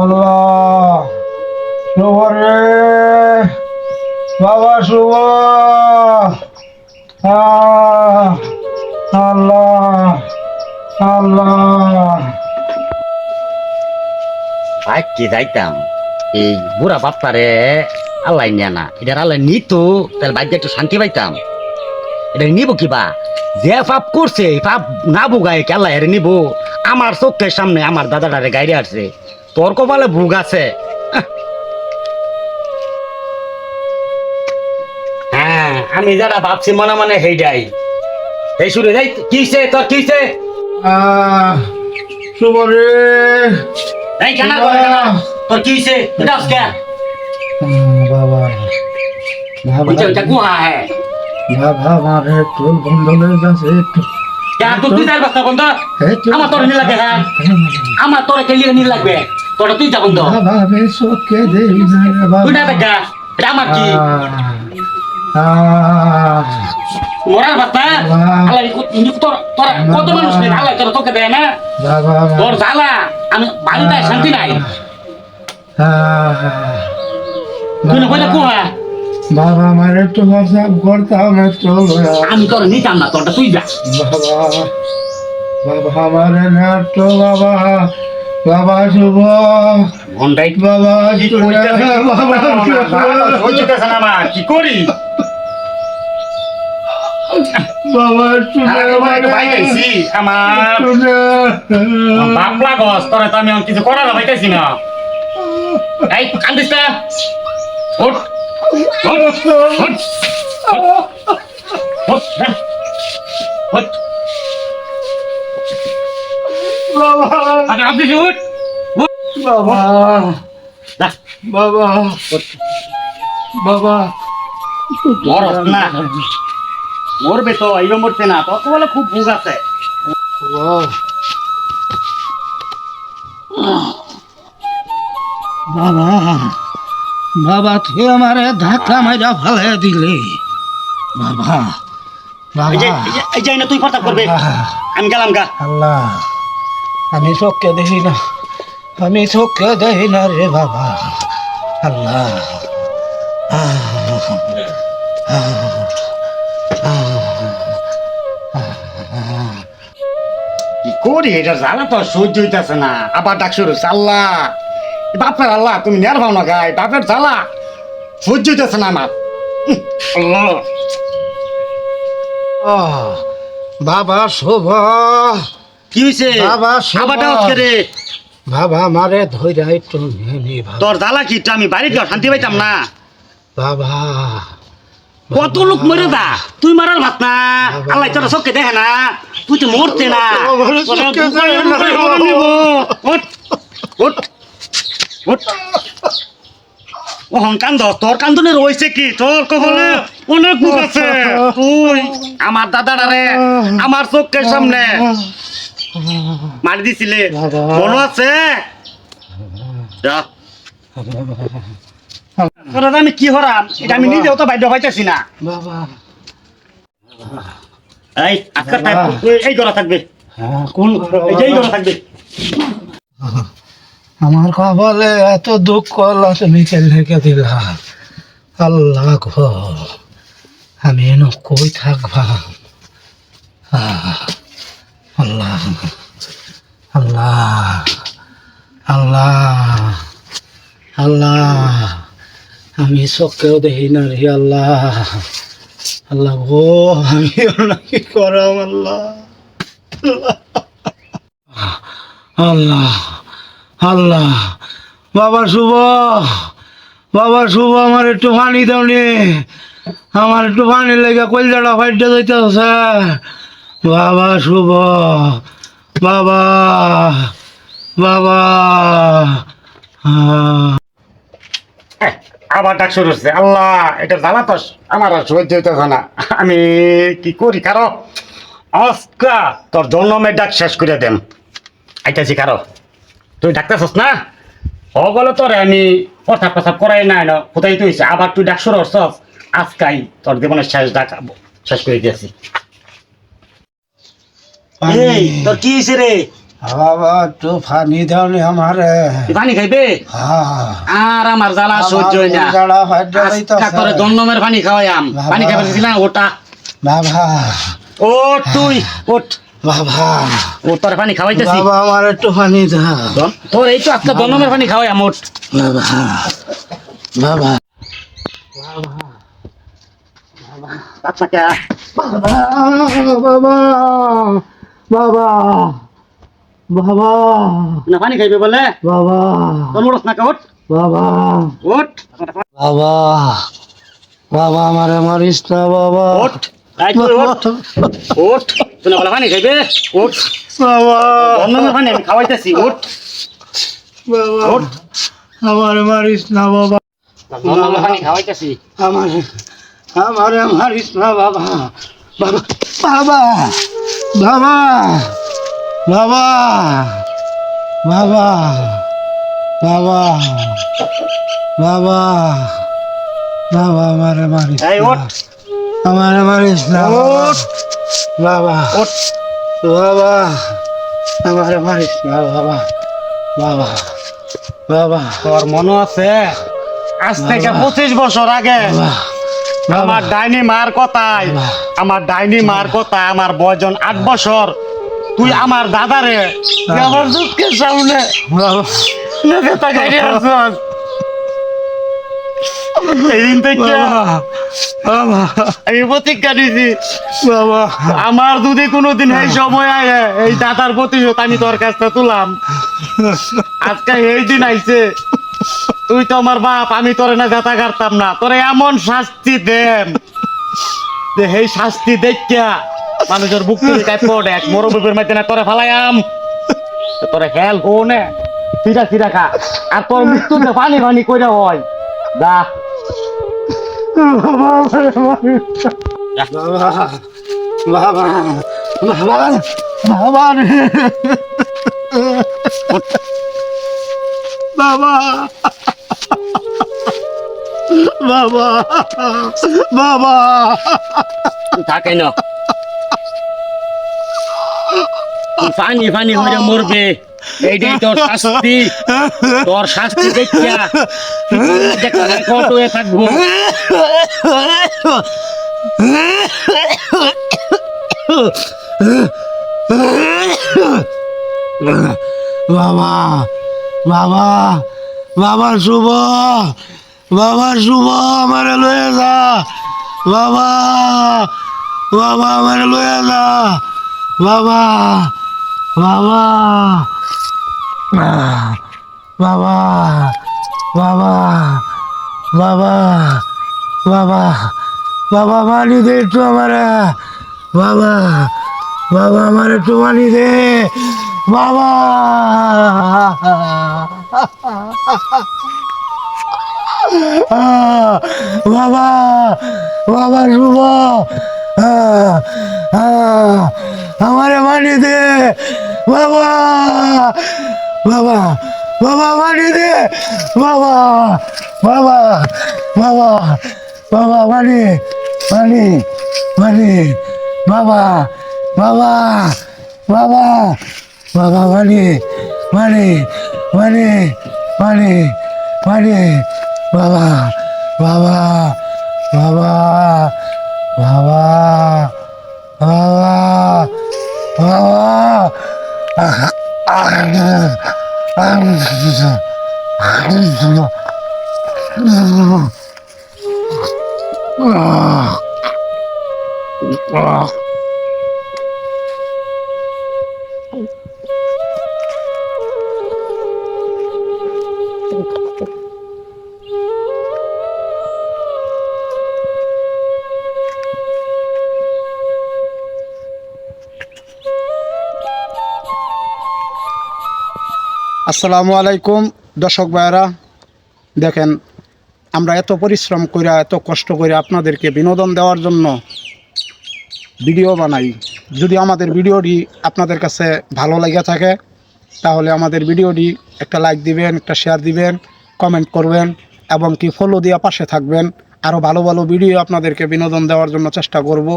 আল্লাহ। শুভ রে। বাবা, শুভ। আল্লাহ আল্লাহ। ভাই কি যাইতাম? এই বুড়া বাপ্পারে আল্লাহ নিয়া না। এটা আল্লাহ নিত, তাহলে ভাগ্যে একটু শান্তি পাইতাম। এটা নিব কিবা যে পাপ করছে পাপ না বুগায় কে আল্লাহ নিব? আমার চোখের সামনে আমার দাদাটারে গাইরে আসছে। তোর কপালে ভুগ আছে। হ্যাঁ আমি যারা ভাবছি মনে মনে হেইডাই এই শুরু যাই কিসে তোর কিসে আহ, এই কেন তোর কিসে এটা আজকে। বাবা। বাবা। ওইটা গুহা হ্যাঁ। বাবা কেন তুই বাস্তা বন্ধ? আমার তোর নীল লাগে হ্যাঁ। আমার তোর কেলিয়ে নীল লাগবে। তোর তুই যা বন্ধ বাবা আমি চোখে দেই না বাবা না দেখা এটা আমার কি মরার বাস্তা আল্লাহ তোর তোর কত মানুষ নেই আল্লাহ তোর তোকে দেয় না তোর জ্বালা আমি বাড়িতে শান্তি নাই তুই কইলে কুয়া বাবা আমার একটু প্রস্রাব করতাম একটু আমি তোর নিতাম না তোরটা তুই যা বাবা বাবা আমার একটু বাবা বাবা শুভ। ঘন্টাই বাবা কি আমার করি বাবা আমার বাপলা তোরা তো আমি কিছু করার পাইতেছি না। এই কান্দিস না। ওঠ ওঠ ওঠ ওঠ। ওঠ বাবা। আরে আপনি উঠ বাবা। যা বাবা। বাবা। মরস না। মরবে তো এইও মরছে না। তত বলে খুব ভুগ আছে। বাবা। বাবা। তুই আমারে ধাক্কা মাইরা ফেলে দিলে। বাবা। বাবা। এই যে- এই যে না তুই কথা করবে আমি গেলাম গা। আল্লাহ। আমি চোখকে দেখি না আমি চোখকে দেখি না রে বাবা। আল্লাহ। কি করি এটা জ্বালা তো সহ্য হইতেছে না। আবার ডাক শুরু আল্লাহ বাপের আল্লাহ তুমি নেয়ার ভাও না গাই বাপের জ্বালা। সহ্য হইতেছে না আমার। আল্লাহ। বাবা শুভ। কি হয়েছে বাবা, ডাক রে বাবা ধৈর্য একটু নিয়ে নি বাবা। তোর জ্বালা কি? আমি বাড়ি গিয়ে শান্তি পাইতাম না। বাবা। কত লোক মরে দা তুই মারার ভাত না। আল্লাহ তোর চোখে দেখে না। তুই তো মরতে না। রে। ওহন কান্দ তোর কান্দনে রয়েছে কি? তোর অনেক বুক আছে। তুই আমার দাদারে আমার চোখের সামনে মারি দিছিলে। মনে আছে? আমি কি হরাম এটা আমি নিজেও তো বাধ্য পাইতেছি না। এই আজকাল এই করা থাকবে। হ্যাঁ, কোন এই থাকবে। আমার কপালে এত দুঃখ তুমি রেখে দিলা। আল্লাহ আমি এন কই থাকবা? আহ, আল্লাহ আল্লাহ আল্লাহ আল্লাহ। আমি চোখেও দেখি না রে আল্লাহ। আল্লাহ গো আমি কি করাম আল্লাহ। আল্লাহ আল্লাহ। বাবা শুভ বাবা শুভ, আমার একটু পানি দাও নি। আমার একটু পানি লেগে কলজাটা ফাইটে যাইতেছে। বাবা, শুভ। বাবা বাবা। আবার ডাক শুরু হচ্ছে। আল্লাহ, এটা জ্বালা আমার আর সহ্য হইতেছে না। আমি কি করি, কারও? আজকা তোর জন্মের ডাক শেষ করে দেন। আইতাছি, কারও? তুই ডাকতেছস না? অগলে তোরে আমি কথা কথা করাই নাই, না? কোথায় তুই? আবার তুই ডাক শুরু হচ্ছস আজকাই তোর জীবনের শেষ ডাক শেষ করে দিয়েছি। এই তোর কি হয়েছে রে? বাবা একটু পানি দাও নি আমারে। পানি খাইবে? হ্যাঁ। আর আমার জ্বালা সহ্য হয় না। জ্বালা করে জন্মের পানি খাওয়াইয়াম বাবা। পানি খাইবে দিছিলাম ওটা। বাবা। ও তুই ওঠ। বাবা। ও তোর পানি খাওয়াইতেছি। বাবা আমার একটু পানি দাও। তোর এই তো আজকে জন্মের পানি খাওয়াইয়াম ওঠ। বাবা। বাবা। আচ্ছা কে বাবা বাবা। বাবা বাবা। না পানি খাইবে বলে? বাবা। তোর মোড়স না ওঠ। বাবা। ওঠ। বাবা বাবা আমারে মারিস না বাবা। ওঠ। পানি খাইবে? ওঠ। বাবা। জন্মের পানি আমি খাওয়াইতেছি ওঠ। বাবা। ওঠ। আমারে মারিস না বাবা। পানি খাওয়াইতেছি। আমারে আমারে মারিস না বাবা। বাবা বাবা। বাবা বাবা বাবা বাবা বাবা বাবা আমারে মারিস আমারে মারিস না বাবা। বাবা আমারে মারিস না বাবা বাবা বাবা। তোর মনে আছে? আজ থেকে পঁচিশ বছর আগে বাবা আমার ডাইনি মার কথায়। আমার ডাইনি মার কথা, আমার বয়জন আট বছর। তুই আমার দাদারে আমার দুঃখের সামনে দিছি, আমার কোনোদিন এই সময় আয়, এই দাদার প্রতিশোধ আমি তোর কাছ থেকে তুলাম। আজকে এই দিন আইছে, তুই তো আমার বাপ, আমি তোরে না যাতা কাটতাম না, তোরে এমন শাস্তি দেন। যে শাস্তি দেখিয়া মানুষের বুক তুলি পড়ে এক মরো বুকের মধ্যে না তোরে ফালাইয়াম। তোরে হেল হো নে। খা। আর তোর মৃত্যুতে পানি পানি কইরা হয়। বাবা বাবা। বাবা বাবা। থাকে না তুই পানি পানি হয়ে মরবে। এইটাই তোর শাস্তি। তোর শাস্তি দেখিয়া কত হয়ে থাকব। বাবা বাবা বাবা শুভ। বাবা, শুভ আমারে লয়ে যা। বাবা বাবা আমারে লয়ে যা। বাবা বাবা বাবা বাবা বাবা বাবা বাবা মানি দে একটু আমারে। বাবা বাবা আমার একটু মানি দে। বাবা। বাবা বাবা, শুভ। আমারে মানি দে, বাবা। বাবা বাবা মানি দে, বাবা। বাবা বাবা বাবা মানি মানি মানি বাবা বাবা বাবা বাবা মানি মানি মানি মানি মানি বাবা বাবা বাবা বাবা বাবা বাবা। আহ আহ আসসালামু আলাইকুম, দর্শক ভাইরা দেখেন, আমরা এত পরিশ্রম করে এত কষ্ট করে আপনাদেরকে বিনোদন দেওয়ার জন্য ভিডিও বানাই। যদি আমাদের ভিডিওটি আপনাদের কাছে ভালো লেগে থাকে, তাহলে আমাদের ভিডিওটি একটা লাইক দিবেন, একটা শেয়ার দিবেন, কমেন্ট করবেন, এবং কি ফলো দিয়ে পাশে থাকবেন। আরও ভালো ভালো ভিডিও আপনাদেরকে বিনোদন দেওয়ার জন্য চেষ্টা করব।